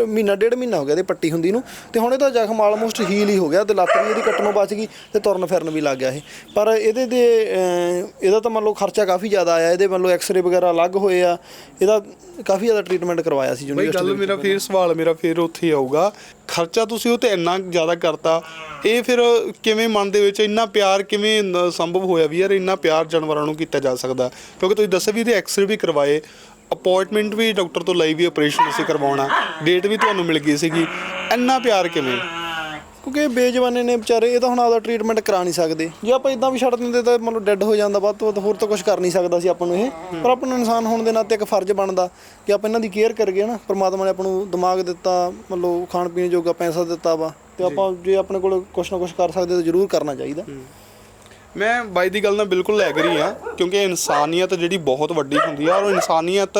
ਮਹੀਨਾ ਡੇਢ ਮਹੀਨਾ ਹੋ ਗਿਆ ਇਹਦੇ ਪੱਟੀ ਹੁੰਦੀ ਨੂੰ। ਤੇ ਹੁਣ ਇਹਦਾ ਜ਼ਖਮ ਆਲਮੋਸਟ ਹੀਲ ਹੀ ਹੋ ਗਿਆ ਤੇ ਲੱਤ ਵੀ ਇਹਦੀ ਕੱਟਣੋਂ ਬਚ ਗਈ ਤੇ ਤੁਰਨ ਫਿਰਨ ਵੀ ਲੱਗ ਗਿਆ ਇਹ। ਪਰ ਇਹਦੇ ਦੇ ਇਹਦਾ ਤਾਂ ਮੰਨ ਲਓ ਖਰਚਾ ਕਾਫੀ ਜ਼ਿਆਦਾ ਆਇਆ ਇਹਦੇ ਮੰਨ ਲਓ ਐਕਸ-ਰੇ ਵਗੈਰਾ ਅਲੱਗ ਹੋਏ ਆ। ਇਹਦਾ ਕਾਫੀ ਜ਼ਿਆਦਾ ਟ੍ਰੀਟਮੈਂਟ ਕਰਵਾਇਆ ਸੀ ਬਈ ਯੂਨੀਵਰਸਿਟੀ ਗੱਲ ਮੇਰਾ ਫੇਰ ਸਵਾਲ ਮੇਰਾ ਫੇਰ ਉੱਥੇ ਹੀ ਆਊਗਾ। ਖਰਚਾ ਤੁਸੀਂ ਉਹ ਤੇ ਇੰਨਾ ਜ਼ਿਆਦਾ ਕਰਤਾ। ਇਹ ਫਿਰ ਕਿਵੇਂ ਮਨ ਦੇ ਵਿੱਚ ਇੰਨਾ ਪਿਆਰ ਕਿਵੇਂ ਨ- ਸੰਭਵ ਹੋਇਆ ਵੀ ਯਾਰ ਇੰਨਾ ਪਿਆਰ ਜਾਨਵਰਾਂ ਨੂੰ ਕੀਤਾ ਜਾ ਸਕਦਾ? ਕਿਉਂਕਿ ਤੁਸੀਂ ਦੱਸਿਆ ਵੀ ਇਹਦੇ ਐਕਸਰੇ ਵੀ ਕਰਵਾਏ। ਅਪਾਇੰਟਮੈਂਟ ਵੀ ਡਾਕਟਰ ਤੋਂ ਲਈ ਵੀ ਆਪਰੇਸ਼ਨ ਅਸੀਂ ਕਰਵਾਉਣਾ। ਡੇਟ ਵੀ ਤੁਹਾਨੂੰ ਮਿਲ ਗਈ ਸੀਗੀ। ਇੰਨਾ ਪਿਆਰ ਕਿਵੇਂ? ਕਿਉਂਕਿ ਇਹ ਬੇਜਵਾਨੇ ਨੇ ਵਿਚਾਰੇ ਇਹ ਤਾਂ ਹੁਣ ਆਪਦਾ ਟ੍ਰੀਟਮੈਂਟ ਕਰਾ ਨਹੀਂ ਸਕਦੇ। ਜੇ ਆਪਾਂ ਇਦਾਂ ਵੀ ਛੱਡ ਦਿੰਦੇ ਤਾਂ ਮਤਲਬ ਡੈੱਡ ਹੋ ਜਾਂਦਾ ਵੱਧ ਤੋਂ ਵੱਧ ਹੋਰ ਤਾਂ ਕੁਝ ਕਰ ਨਹੀਂ ਸਕਦਾ ਸੀ ਆਪਾਂ ਨੂੰ ਇਹ। ਪਰ ਆਪਾਂ ਨੂੰ ਇਨਸਾਨ ਹੋਣ ਦੇ ਨਾਤੇ ਇੱਕ ਫਰਜ਼ ਬਣਦਾ ਕਿ ਆਪਾਂ ਇਹਨਾਂ ਦੀ ਕੇਅਰ ਕਰੀਏ ਨਾ। ਪ੍ਰਮਾਤਮਾ ਨੇ ਆਪਾਂ ਨੂੰ ਦਿਮਾਗ ਦਿੱਤਾ ਮਤਲਬ ਖਾਣ ਪੀਣ ਜੋਗਾ ਪੈਸਾ ਦਿੱਤਾ ਵਾ। ਤੇ ਆਪਾਂ ਜੇ। ਆਪਣੇ ਕੋਲ ਕੁਝ ਨਾ ਕੁਝ ਕਰ ਸਕਦੇ ਤਾਂ ਜ਼ਰੂਰ ਕਰਨਾ ਚਾਹੀਦਾ। ਮੈਂ ਬਾਈ ਦੀ ਗੱਲ ਨਾਲ ਬਿਲਕੁਲ ਐਗਰੀ ਆ ਕਿਉਂਕਿ ਇਨਸਾਨੀਅਤ ਜਿਹੜੀ ਬਹੁਤ ਵੱਡੀ ਹੁੰਦੀ ਆ ਔਰ ਇਨਸਾਨੀਅਤ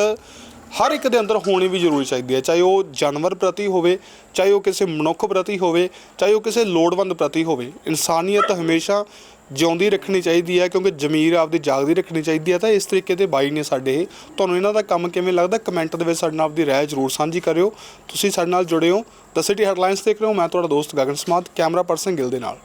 ਹਰ ਇੱਕ ਦੇ ਅੰਦਰ ਹੋਣੀ ਵੀ ਜ਼ਰੂਰੀ ਚਾਹੀਦੀ ਹੈ, ਚਾਹੇ ਉਹ ਜਾਨਵਰ ਪ੍ਰਤੀ ਹੋਵੇ, ਚਾਹੇ ਉਹ ਕਿਸੇ ਮਨੁੱਖ ਪ੍ਰਤੀ ਹੋਵੇ, ਚਾਹੇ ਉਹ ਕਿਸੇ ਲੋੜਵੰਦ ਪ੍ਰਤੀ ਹੋਵੇ, ਇਨਸਾਨੀਅਤ ਹਮੇਸ਼ਾ ਜਿਉਂਦੀ ਰੱਖਣੀ ਚਾਹੀਦੀ ਹੈ, ਕਿਉਂਕਿ ਜ਼ਮੀਰ ਆਪਦੀ ਜਾਗਦੀ ਰੱਖਣੀ ਚਾਹੀਦੀ ਹੈ, ਤਾਂ ਇਸ ਤਰੀਕੇ ਦੇ ਬਾਈ ਨੇ ਸਾਡੇ ਇਹ। ਤੁਹਾਨੂੰ ਇਹਨਾਂ ਦਾ ਕੰਮ ਕਿਵੇਂ ਲੱਗਦਾ ਕਮੈਂਟ ਦੇ ਵਿੱਚ ਸਾਡੇ ਨਾਲ ਆਪਦੀ ਰਾਏ ਜ਼ਰੂਰ ਸਾਂਝੀ ਕਰਿਓ ਤੁਸੀਂ ਸਾਡੇ ਨਾਲ ਜੁੜੇ ਹੋ ਦ ਸਿਟੀ ਹੈਡਲਾਈਨਸ ਦੇਖ ਰਹੇ ਹੋ, ਮੈਂ ਤੁਹਾਡਾ ਦੋਸਤ ਗਗਨ ਸਮਾਦ, ਕੈਮਰਾ ਪਰਸਨ ਗਿਲ ਦੇ ਨਾਲ